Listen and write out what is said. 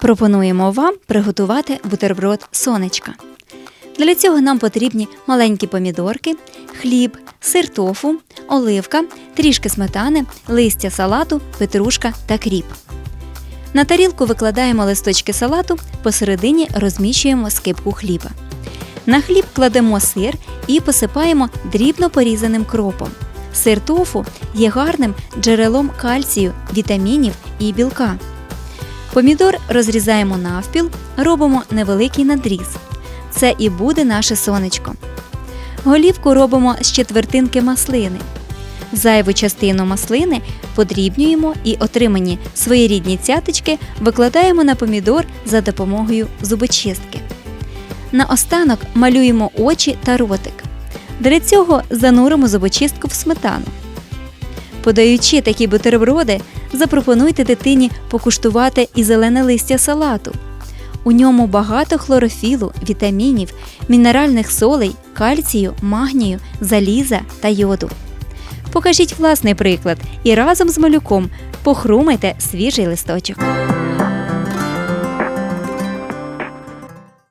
Пропонуємо вам приготувати бутерброд сонечка. Для цього нам потрібні маленькі помідорки, хліб, сир тофу, оливка, трішки сметани, листя салату, петрушка та кріп. На тарілку викладаємо листочки салату, посередині розміщуємо скипку хліба. На хліб кладемо сир і посипаємо дрібно порізаним кропом. Сир тофу є гарним джерелом кальцію, вітамінів і білка. Помідор розрізаємо навпіл, робимо невеликий надріз. Це і буде наше сонечко. Голівку робимо з четвертинки маслини. Зайву частину маслини подрібнюємо і отримані своєрідні цяточки викладаємо на помідор за допомогою зубочистки. Наостанок малюємо очі та ротик. Для цього зануримо зубочистку в сметану. Подаючи такі бутерброди, запропонуйте дитині покуштувати і зелене листя салату. У ньому багато хлорофілу, вітамінів, мінеральних солей, кальцію, магнію, заліза та йоду. Покажіть власний приклад і разом з малюком похрумайте свіжий листочок.